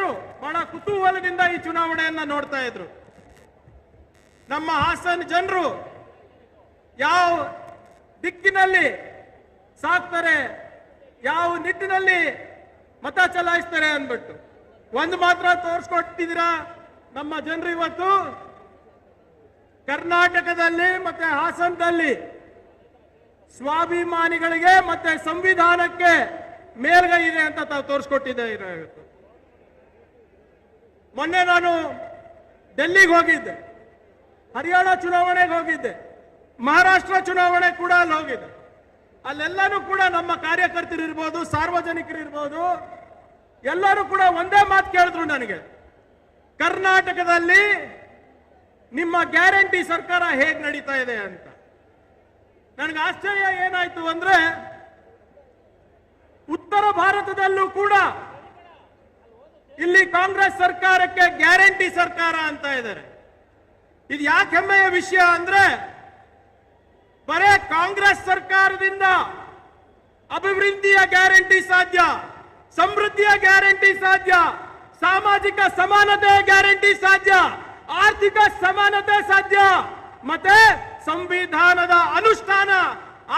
ಎಲ್ಲರೂ ಬಹಳ ಕುತೂಹಲದಿಂದ ಈ ಚುನಾವಣೆಯನ್ನ ನೋಡ್ತಾ ಇದ್ರು. ನಮ್ಮ ಹಾಸನ ಜನರು ಯಾವ ದಿಕ್ಕಿನಲ್ಲಿ ಸಾಕ್ತಾರೆ, ಯಾವ ನಿಟ್ಟಿನಲ್ಲಿ ಮತ ಚಲಾಯಿಸ್ತಾರೆ ಅಂದ್ಬಿಟ್ಟು. ಒಂದು ಮಾತ್ರ ತೋರಿಸ್ಕೊಟ್ಟಿದ್ದೀರಾ ನಮ್ಮ ಜನರು ಇವತ್ತು? ಕರ್ನಾಟಕದಲ್ಲಿ ಮತ್ತೆ ಹಾಸನದಲ್ಲಿ ಸ್ವಾಭಿಮಾನಿಗಳಿಗೆ ಮತ್ತೆ ಸಂವಿಧಾನಕ್ಕೆ ಮೇಲ್ಗೈ ಇದೆ ಅಂತ ತಾವು ತೋರಿಸ್ಕೊಟ್ಟಿದ್ದಾರೆ ಇವತ್ತು ಮೊನ್ನೆ ನಾನು ಡೆಲ್ಲಿಗೆ ಹೋಗಿದ್ದೆ. ಹರಿಯಾಣ ಚುನಾವಣೆಗೆ ಹೋಗಿದ್ದೆ. ಮಹಾರಾಷ್ಟ್ರ ಚುನಾವಣೆ ಕೂಡ ಅಲ್ಲಿ ಹೋಗಿದ್ದೆ ಅಲ್ಲೆಲ್ಲರೂ ಕೂಡ ನಮ್ಮ ಕಾರ್ಯಕರ್ತರು ಇರ್ಬೋದು, ಸಾರ್ವಜನಿಕರು ಇರ್ಬೋದು, ಎಲ್ಲರೂ ಕೂಡ ಒಂದೇ ಮಾತು ಕೇಳಿದ್ರು ನನಗೆ. ಕರ್ನಾಟಕದಲ್ಲಿ ನಿಮ್ಮ ಗ್ಯಾರಂಟಿ ಸರ್ಕಾರ ಹೇಗೆ ನಡೀತಾ ಇದೆ ಅಂತ. ನನಗೆ ಆಶ್ಚರ್ಯ ಏನಾಯ್ತು ಅಂದ್ರೆ, ಉತ್ತರ ಭಾರತದಲ್ಲೂ ಕೂಡ ಇಲ್ಲಿ ಕಾಂಗ್ರೆಸ್ ಸರ್ಕಾರಕ್ಕೆ ಗ್ಯಾರಂಟಿ ಸರ್ಕಾರ ಅಂತ ಇದ್ದಾರೆ. ಇದು ಯಾಕೆ ಹೆಮ್ಮೆಯ ವಿಷಯ ಅಂದ್ರೆ, ಬರೇ ಕಾಂಗ್ರೆಸ್ ಸರ್ಕಾರದಿಂದ ಅಭಿವೃದ್ಧಿಯ ಗ್ಯಾರಂಟಿ ಸಾಧ್ಯ, ಸಮೃದ್ಧಿಯ ಗ್ಯಾರಂಟಿ ಸಾಧ್ಯ, ಸಾಮಾಜಿಕ ಸಮಾನತೆಯ ಗ್ಯಾರಂಟಿ ಸಾಧ್ಯ, ಆರ್ಥಿಕ ಸಮಾನತೆ ಸಾಧ್ಯ, ಮತ್ತೆ ಸಂವಿಧಾನದ ಅನುಷ್ಠಾನ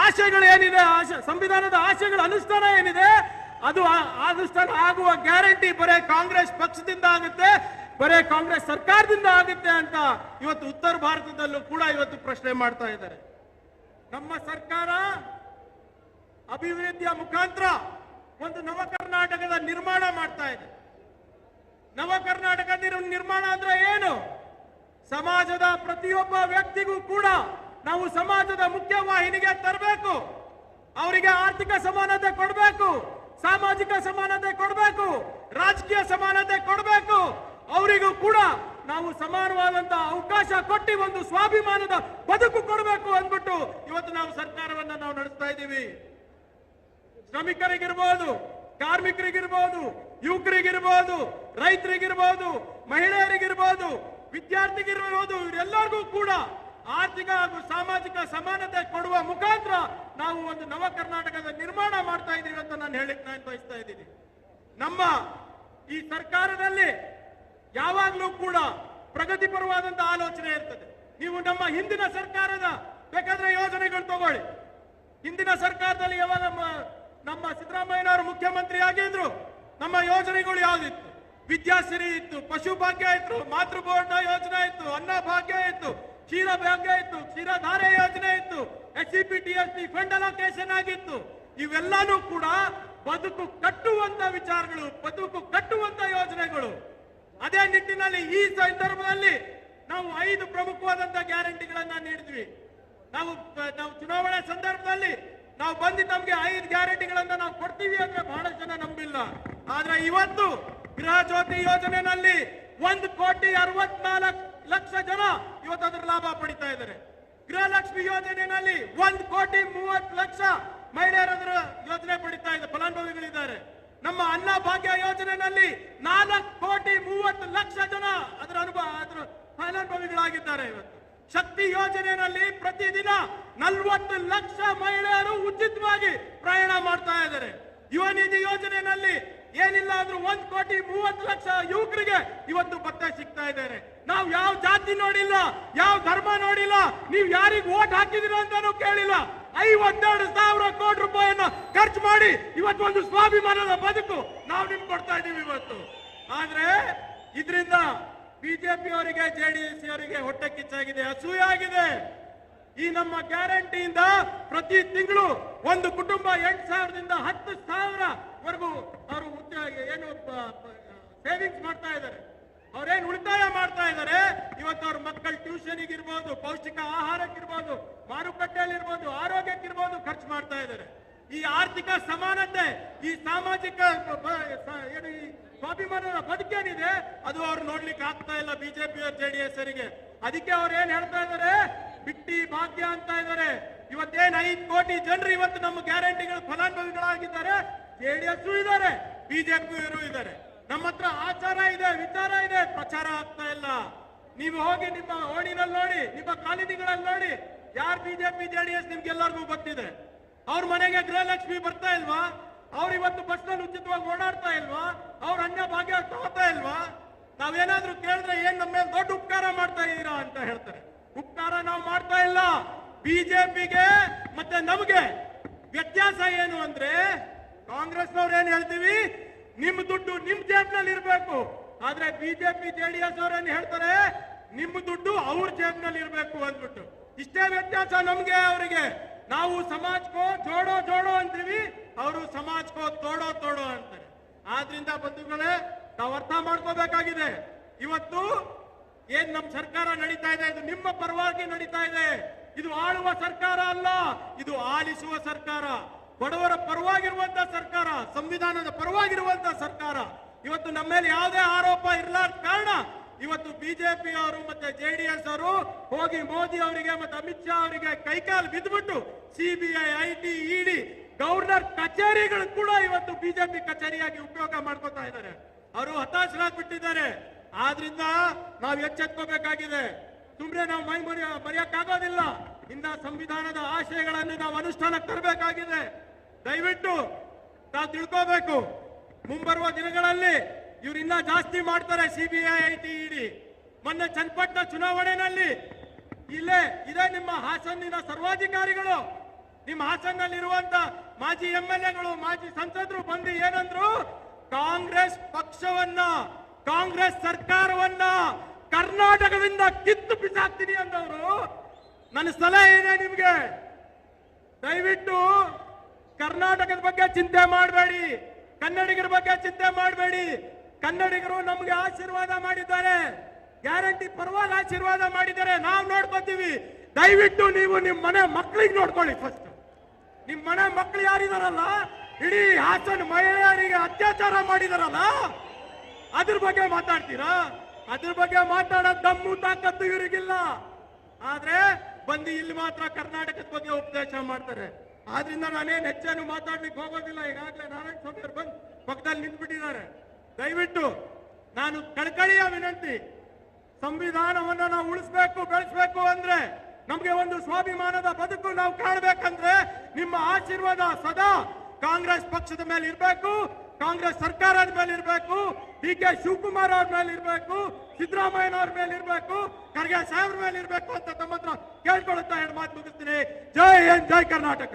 ಆಶೆಗಳು ಏನಿದೆ ಸಂವಿಧಾನದ ಆಶೆಗಳ ಅನುಷ್ಠಾನ ಏನಿದೆ ಅದು ಅನುಷ್ಠಾನ ಆಗುವ ಗ್ಯಾರಂಟಿ ಬರೇ ಕಾಂಗ್ರೆಸ್ ಪಕ್ಷದಿಂದ ಆಗುತ್ತೆ, ಬರೇ ಕಾಂಗ್ರೆಸ್ ಸರ್ಕಾರದಿಂದ ಆಗುತ್ತೆ ಅಂತ ಇವತ್ತು ಉತ್ತರ ಭಾರತದಲ್ಲೂ ಕೂಡ ಇವತ್ತು ಪ್ರಶ್ನೆ ಮಾಡ್ತಾ ಇದ್ದಾರೆ. ನಮ್ಮ ಸರ್ಕಾರ ಅಭಿವೃದ್ಧಿಯ ಮುಖಾಂತರ ಒಂದು ನವ ಕರ್ನಾಟಕದ ನಿರ್ಮಾಣ ಮಾಡ್ತಾ ಇದೆ. ನವ ಕರ್ನಾಟಕ ನಿರ್ಮಾಣ ಅಂದ್ರೆ ಏನು? ಸಮಾಜದ ಪ್ರತಿಯೊಬ್ಬ ವ್ಯಕ್ತಿಗೂ ಕೂಡ ನಾವು ಸಮಾಜದ ಮುಖ್ಯವಾಹಿನಿಗೆ ತರಬೇಕು, ಅವರಿಗೆ ಆರ್ಥಿಕ ಸಮಾನತೆ ಕೊಡಬೇಕು ಸಾಮಾಜಿಕ ಸಮಾನತೆ ಕೊಡಬೇಕು, ರಾಜಕೀಯ ಸಮಾನತೆ ಕೊಡಬೇಕು. ಅವರಿಗೂ ಕೂಡ ನಾವು ಸಮಾನವಾದಂತಹ ಅವಕಾಶ ಕೊಟ್ಟು ಒಂದು ಸ್ವಾಭಿಮಾನದ ಬದುಕು ಕೊಡಬೇಕು ಅಂದ್ಬಿಟ್ಟು ಇವತ್ತು ನಾವು ಸರ್ಕಾರವನ್ನ ನಾವು ನಡೆಸ್ತಾ ಇದ್ದೀವಿ. ಶ್ರಮಿಕರಿಗಿರ್ಬೋದು, ಕಾರ್ಮಿಕರಿಗಿರ್ಬೋದು, ಯುವಕರಿಗಿರ್ಬೋದು, ರೈತರಿಗಿರ್ಬೋದು, ಮಹಿಳೆಯರಿಗಿರ್ಬೋದು, ವಿದ್ಯಾರ್ಥಿಗಿರ್ಬೋದು, ಇವರೆಲ್ಲರಿಗೂ ಕೂಡ ಆರ್ಥಿಕ ಹಾಗೂ ಸಾಮಾಜಿಕ ಸಮಾನತೆ ಕೊಡುವ ಮುಖಾಂತರ ನಾವು ಒಂದು ನವ ಕರ್ನಾಟಕದ ನಿರ್ಮಾಣ ಮಾಡ್ತಾ ಇದ್ದೀವಿ ಅಂತ ನಾನು ಹೇಳಿಕ್ ನಾನು ಬಯಸ್ತಾ ಇದ್ದೀನಿ. ನಮ್ಮ ಈ ಸರ್ಕಾರದಲ್ಲಿ ಯಾವಾಗಲೂ ಕೂಡ ಪ್ರಗತಿಪರವಾದಂತ ಆಲೋಚನೆ ಇರ್ತದೆ. ನೀವು ನಮ್ಮ ಹಿಂದಿನ ಸರ್ಕಾರದ ಬೇಕಾದ್ರೆ ಯೋಜನೆಗಳು ತಗೊಳ್ಳಿ. ಹಿಂದಿನ ಸರ್ಕಾರದಲ್ಲಿ ಯಾವಾಗ ನಮ್ಮ ಸಿದ್ದರಾಮಯ್ಯನವರು ಮುಖ್ಯಮಂತ್ರಿ ಆಗಿದ್ರು, ನಮ್ಮ ಯೋಜನೆಗಳು ಯಾವ್ದಿತ್ತು? ವಿದ್ಯಾಸಿರಿ ಇತ್ತು ಪಶು ಭಾಗ್ಯ ಇತ್ತು ಮಾತೃಬೋರ್ಡ ಯೋಜನೆ ಇತ್ತು ಅನ್ನ ಭಾಗ್ಯ ಇತ್ತು. ಕ್ಷೀರ ಭಾಗ್ಯ ಇತ್ತು ಕ್ಷೀರಧಾರೆ ಯೋಜನೆ ಇತ್ತು S C P T S T fund allocation ಆಗಿತ್ತು. ಇವೆಲ್ಲಾನು ಕೂಡ ಬದುಕು ಕಟ್ಟುವಂತ ವಿಚಾರಗಳು, ಬದುಕು ಕಟ್ಟುವಂತ ಯೋಜನೆಗಳು. ಅದೇ ನಿಟ್ಟಿನಲ್ಲಿ ಈ ಸಂದರ್ಭದಲ್ಲಿ ನಾವು ಐದು ಪ್ರಮುಖವಾದಂತ ಗ್ಯಾರಂಟಿಗಳನ್ನ ನೀಡಿದ್ವಿ. ನಾವು ನಾವು ಚುನಾವಣೆ ಸಂದರ್ಭದಲ್ಲಿ ನಾವು ಬಂದು ನಮಗೆ ಐದು ಗ್ಯಾರಂಟಿಗಳನ್ನ ನಾವು ಕೊಡ್ತೀವಿ ಅಂದ್ರೆ ಬಹಳಷ್ಟು ಜನ ನಂಬಿಲ್ಲ. ಆದ್ರೆ ಇವತ್ತು ಗೃಹ ಜ್ಯೋತಿ ಯೋಜನೆನಲ್ಲಿ ಒಂದು ಕೋಟಿ ಅರವತ್ನಾಲ್ಕು ಲಕ್ಷ ಜನ ಇವತ್ತು ಅದರ ಲಾಭ ಪಡಿತಾ ಇದ್ದಾರೆ. ಗೃಹಲಕ್ಷ್ಮಿ ಯೋಜನೆಯಲ್ಲಿ ಒಂದ್ ಕೋಟಿ ಮೂವತ್ತು ಲಕ್ಷ ಮಹಿಳೆಯರ ಯೋಜನೆ ಪಡಿತಾ ಇದೆ, ಫಲಾನುಭವಿಗಳಿದ್ದಾರೆ. ನಮ್ಮ ಅನ್ನ ಭಾಗ್ಯ ಯೋಜನೆಯಲ್ಲಿ ನಾಲ್ಕು ಕೋಟಿ ಮೂವತ್ತು ಲಕ್ಷ ಜನ ಅದರ ಅನುಭವ ಅದರ ಫಲಾನುಭವಿಗಳಾಗಿದ್ದಾರೆ ಇವತ್ತು. ಶಕ್ತಿ ಯೋಜನೆಯಲ್ಲಿ ಪ್ರತಿದಿನ ನಲ್ವತ್ತು ಲಕ್ಷ ಮಹಿಳೆಯರು ಉಚಿತವಾಗಿ ಪ್ರಯಾಣ ಮಾಡ್ತಾ ಇದ್ದಾರೆ. ಯುವ ನಿಧಿ ಯೋಜನೆಯಲ್ಲಿ ಏನಿಲ್ಲ ಅಂದ್ರೂ ಒಂದ್ ಕೋಟಿ ಮೂವತ್ತು ಲಕ್ಷ ಯುವಕರಿಗೆ ಇವತ್ತು ಭತ್ತ ಸಿಗ್ತಾ ಇದ್ದಾರೆ. ನಾವು ಯಾವ ಜಾತಿ ನೋಡಿಲ್ಲ, ಯಾವ ಧರ್ಮ ನೋಡಿಲ್ಲ, ನೀವು ಯಾರಿಗೆ ಓಟ್ ಹಾಕಿದಿರ ಅಂತಾನು ಕೇಳಿಲ್ಲ. ಐವತ್ತೆರಡು ಸಾವಿರ ಕೋಟಿ ರೂಪಾಯಿಯನ್ನ ಖರ್ಚು ಮಾಡಿ ಇವತ್ತು ಒಂದು ಸ್ವಾಭಿಮಾನದ ಬದುಕು ನಾವು ನಿಮ್ಗೆ ಕೊಡ್ತಾ ಇದೀವಿ ಇವತ್ತು. ಆದ್ರೆ ಇದರಿಂದ ಬಿಜೆಪಿ ಅವರಿಗೆ ಜೆಡಿಎಸ್ ಅವರಿಗೆ ಹೊಟ್ಟೆ ಕಿಚ್ಚಾಗಿದೆ ಅಸೂಯಾಗಿದೆ ಈ ನಮ್ಮ ಗ್ಯಾರಂಟಿಯಿಂದ ಪ್ರತಿ ತಿಂಗಳು ಒಂದು ಕುಟುಂಬ ಎಂಟು ಸಾವಿರದಿಂದ ಹತ್ತು ಸಾವಿರವರೆಗೂ ಅವರು ಏನು ಸೇವಿಂಗ್ಸ್ ಮಾಡ್ತಾ ಇದ್ದಾರೆ. ಅವ್ರೇನ್ ಉಳಿತಾಯ ಮಾಡ್ತಾ ಇದ್ದಾರೆ? ಇವತ್ತು ಅವ್ರ ಮಕ್ಕಳ ಟ್ಯೂಷನ್ ಇರ್ಬೋದು ಪೌಷ್ಟಿಕ ಆಹಾರಕ್ಕಿರ್ಬೋದು, ಮಾರುಕಟ್ಟೆಯಲ್ಲಿರ್ಬೋದು, ಆರೋಗ್ಯಕ್ಕಿರ್ಬೋದು ಖರ್ಚು ಮಾಡ್ತಾ ಇದ್ದಾರೆ. ಈ ಆರ್ಥಿಕ ಸಮಾನತೆ, ಈ ಸಾಮಾಜಿಕ ಏನು ಈ ಸ್ವಾಭಿಮಾನದ ಬದುಕೇನಿದೆ ಅದು ಅವ್ರು ನೋಡ್ಲಿಕ್ಕೆ ಆಗ್ತಾ ಇಲ್ಲ ಬಿಜೆಪಿ ಡಿ ಎಸ್ ಅವರಿಗೆ. ಅದಕ್ಕೆ ಅವ್ರು ಏನ್ ಹೇಳ್ತಾ ಇದ್ದಾರೆ? ಬಿಟ್ಟಿ ಭಾಗ್ಯ ಅಂತ ಇದ್ದಾರೆ. ಇವತ್ತೇನ್ ಐದು ಕೋಟಿ ಜನರು ಇವತ್ತು ನಮ್ಮ ಗ್ಯಾರಂಟಿಗಳ ಫಲಾನುಭವಿಗಳಾಗಿದ್ದಾರೆ. ಜೆಡಿಎಸ್ ಇದ್ದಾರೆ ಬಿಜೆಪಿ ಇದ್ದಾರೆ. ನಮ್ಮ ಹತ್ರ ಆಚಾರ ಇದೆ, ವಿಚಾರ ಇದೆ, ಪ್ರಚಾರ ಆಗ್ತಾ ಇಲ್ಲ. ನೀವು ಹೋಗಿ ನಿಮ್ಮ ಓಣಿನಲ್ಲಿ ನೋಡಿ, ನಿಮ್ಮ ಕಾಲೋನಿಗಳಲ್ಲಿ ನೋಡಿ, ಯಾರು ಬಿಜೆಪಿ, ಜೆಡಿಎಸ್ ನಿಮ್ಗೆಲ್ಲರಿಗೂ ಗೊತ್ತಿದೆ. ಅವ್ರ ಮನೆಗೆ ಗೃಹಲಕ್ಷ್ಮಿ ಬರ್ತಾ ಇಲ್ವಾ? ಅವ್ರು ಇವತ್ತು ಬಸ್ನಲ್ಲಿ ಉಚಿತವಾಗಿ ಓಡಾಡ್ತಾ ಇಲ್ವಾ? ಅವ್ರ ಅನ್ಯ ಭಾಗ್ಯ ತಗೋತಾ ಇಲ್ವಾ? ನಾವೇನಾದ್ರೂ ಕೇಳಿದ್ರೆ ಏನ್ ನಮ್ಮ ಮೇಲೆ ದೊಡ್ಡ ಉಪಕಾರ ಮಾಡ್ತಾ ಇದ್ದೀರಾ ಅಂತ ಹೇಳ್ತಾರೆ. ಉಪಕಾರ ನಾವು ಮಾಡ್ತಾ ಇಲ್ಲ. ಬಿಜೆಪಿಗೆ ಮತ್ತೆ ನಮಗೆ ವ್ಯತ್ಯಾಸ ಏನು ಅಂದ್ರೆ ಕಾಂಗ್ರೆಸ್ನವ್ರು ಏನ್ ಹೇಳ್ತೀವಿ? ನಿಮ್ ದುಡ್ಡು ನಿಮ್ ಜೇಬ್ನಲ್ಲಿ ಇರಬೇಕು. ಆದ್ರೆ ಬಿಜೆಪಿ ಜೆಡಿಎಸ್ ಅವರೇನು ಹೇಳ್ತಾರೆ? ನಿಮ್ಮ ದುಡ್ಡು ಅವ್ರ ಜೇಬ್ನಲ್ಲಿ ಇರಬೇಕು ಅಂದ್ಬಿಟ್ಟು. ಇಷ್ಟೇ ವ್ಯತ್ಯಾಸ ನಮ್ಗೆ ಅವರಿಗೆ. ನಾವು ಸಮಾಜಕ್ಕೋ ಜೋಡೋ ಜೋಡೋ ಅಂತೀವಿ ಅವರು ಸಮಾಜಕ್ಕೋ ತೋಡೋ ತೋಡೋ ಅಂತಾರೆ. ಆದ್ರಿಂದ ಬಂಧುಗಳೇ, ನಾವು ಅರ್ಥ ಮಾಡ್ಕೋಬೇಕಾಗಿದೆ. ಇವತ್ತು ಏನ್ ನಮ್ ಸರ್ಕಾರ ನಡೀತಾ ಇದೆ, ಇದು ನಿಮ್ಮ ಪರವಾಗಿ ನಡೀತಾ ಇದೆ. ಇದು ಆಳುವ ಸರ್ಕಾರ ಅಲ್ಲ, ಇದು ಆಲಿಸುವ ಸರ್ಕಾರ. ಬಡವರ ಪರವಾಗಿರುವಂತ ಸರ್ಕಾರ, ಸಂವಿಧಾನದ ಪರವಾಗಿರುವಂತ ಸರ್ಕಾರ. ಇವತ್ತು ನಮ್ಮ ಮೇಲೆ ಯಾವುದೇ ಆರೋಪ ಇರಲಾರ್ದ ಕಾರಣ ಇವತ್ತು ಬಿಜೆಪಿ ಅವರು ಮತ್ತೆ ಜೆಡಿಎಸ್ ಅವರು ಹೋಗಿ ಮೋದಿ ಅವರಿಗೆ ಮತ್ತೆ ಅಮಿತ್ ಶಾ ಅವರಿಗೆ ಕೈಕಾಲು ಬಿದ್ದುಬಿಟ್ಟು CBI I T ED governor ಕಚೇರಿಗಳು ಕೂಡ ಇವತ್ತು ಬಿಜೆಪಿ ಕಚೇರಿಯಾಗಿ ಉಪಯೋಗ ಮಾಡ್ಕೋತಾ ಇದ್ದಾರೆ. ಅವರು ಹತಾಶರಾಗ್ಬಿಟ್ಟಿದ್ದಾರೆ. ಆದ್ರಿಂದ ನಾವು ಎಚ್ಚೆತ್ಕೋಬೇಕಾಗಿದೆ. ಸುಮ್ನೆ ನಾವು ಮೈ ಮರೆಯ, ಮರೆಯಕ್ಕಾಗೋದಿಲ್ಲ. ಇಂದ ಸಂವಿಧಾನದ ಆಶಯಗಳನ್ನು ನಾವು ಅನುಷ್ಠಾನಕ್ಕೆ ತರಬೇಕಾಗಿದೆ. ದಯವಿಟ್ಟು ನಾವು ತಿಳ್ಕೋಬೇಕು. ಮುಂಬರುವ ದಿನಗಳಲ್ಲಿ ಇವ್ರು ಇನ್ನ ಜಾಸ್ತಿ ಮಾಡ್ತಾರೆ ಸಿಬಿಐ ಐ ಟಿ ಇಡಿ ಮೊನ್ನೆ ಚನ್ನಪಟ್ಟಣ ಚುನಾವಣೆಯಲ್ಲಿ ಇಲ್ಲೇ ಇದೇ ನಿಮ್ಮ ಹಾಸನ್ನಿನ ಸರ್ವಾಧಿಕಾರಿಗಳು. ನಿಮ್ಮ ಹಾಸನ್ನಲ್ಲಿರುವಂತ ಮಾಜಿ ಎಂ ಎಲ್ ಎಗಳು, ಮಾಜಿ ಸಂಸದರು ಬಂದು ಏನಂದ್ರು, ಕಾಂಗ್ರೆಸ್ ಪಕ್ಷವನ್ನ, ಕಾಂಗ್ರೆಸ್ ಸರ್ಕಾರವನ್ನ ಕರ್ನಾಟಕದಿಂದ ಕಿತ್ತು ಬಿಸಾಕ್ತೀನಿ ಅಂದವರು. ನನ್ನ ಸಲಹೆ ಇದೆ ನಿಮ್ಗೆ? ದಯವಿಟ್ಟು ಕರ್ನಾಟಕದ ಬಗ್ಗೆ ಚಿಂತೆ ಮಾಡಬೇಡಿ. ಕನ್ನಡಿಗರ ಬಗ್ಗೆ ಚಿಂತೆ ಮಾಡಬೇಡಿ. ಕನ್ನಡಿಗರು ನಮ್ಗೆ ಆಶೀರ್ವಾದ ಮಾಡಿದ್ದಾರೆ. ಗ್ಯಾರಂಟಿ ಪರವಾಗಿ ಆಶೀರ್ವಾದ ಮಾಡಿದ್ದಾರೆ. ನಾವು ನೋಡ್ಕೊತೀವಿ. ದಯವಿಟ್ಟು ನೀವು ನಿಮ್ಮ ಮನೆ ಮಕ್ಕಳಿಗೆ ನೋಡ್ಕೊಳ್ಳಿ ಫಸ್ಟ್ ನಿಮ್ಮ ಮನೆ ಮಕ್ಕಳು ಯಾರಿದಾರಲ್ಲ? ಇಡೀ ಹಾಸನ ಮಹಿಳೆಯರಿಗೆ ಅತ್ಯಾಚಾರ ಮಾಡಿದಾರಲ್ಲ? ಅದ್ರ ಬಗ್ಗೆ ಮಾತಾಡ್ತೀರಾ? ಅದ್ರ ಬಗ್ಗೆ ಮಾತಾಡೋ ದಮ್ಮು ತಾಕತ್ತು ಇವರಿಗಿಲ್ಲ. ಆದ್ರೆ ಬಂದು ಇಲ್ಲಿ ಮಾತ್ರ ಕರ್ನಾಟಕದ ಬಗ್ಗೆ ಉಪದೇಶ ಮಾಡ್ತಾರೆ. ಆದ್ರಿಂದ ನಾನೇನು ಹೆಚ್ಚೇನು ಮಾತಾಡ್ಲಿಕ್ಕೆ ಹೋಗೋದಿಲ್ಲ. ಈಗಾಗಲೇ ನಾರಾಯಣ ಸ್ವಾಮಿ ಅವರು ಬಂದು ಪಕ್ಕದಲ್ಲಿ ನಿಂತ್ಬಿಟ್ಟಿದ್ದಾರೆ. ದಯವಿಟ್ಟು ನಾನು ಕಳಕಳಿಯ ವಿನಂತಿ, ಸಂವಿಧಾನವನ್ನು ನಾವು ಉಳಿಸ್ಬೇಕು, ಬೆಳೆಸ್ಬೇಕು ಅಂದ್ರೆ ನಮ್ಗೆ ಒಂದು ಸ್ವಾಭಿಮಾನದ ಬದುಕು ನಾವು ಕಾಣಬೇಕಂದ್ರೆ ನಿಮ್ಮ ಆಶೀರ್ವಾದ ಸದಾ ಕಾಂಗ್ರೆಸ್ ಪಕ್ಷದ ಮೇಲೆ ಇರಬೇಕು. ಕಾಂಗ್ರೆಸ್ ಸರ್ಕಾರದ ಮೇಲೆ ಇರಬೇಕು ಡಿ ಕೆ ಶಿವಕುಮಾರ್ ಅವ್ರ ಮೇಲೆ ಇರಬೇಕು ಸಿದ್ದರಾಮಯ್ಯನವ್ರ ಮೇಲೆ ಇರಬೇಕು, ಖರ್ಗೆ ಸಾಹೇಬ್ರ ಮೇಲೆ ಇರಬೇಕು ಅಂತ ತಮ್ಮ ಹತ್ರ ಕೇಳ್ಕೊಳುತ್ತಾ ಎರಡು ಮಾತು ಮುಗಿಸ್ತೀನಿ. ಜೈ ಹಿಂದ್, ಜೈ ಕರ್ನಾಟಕ.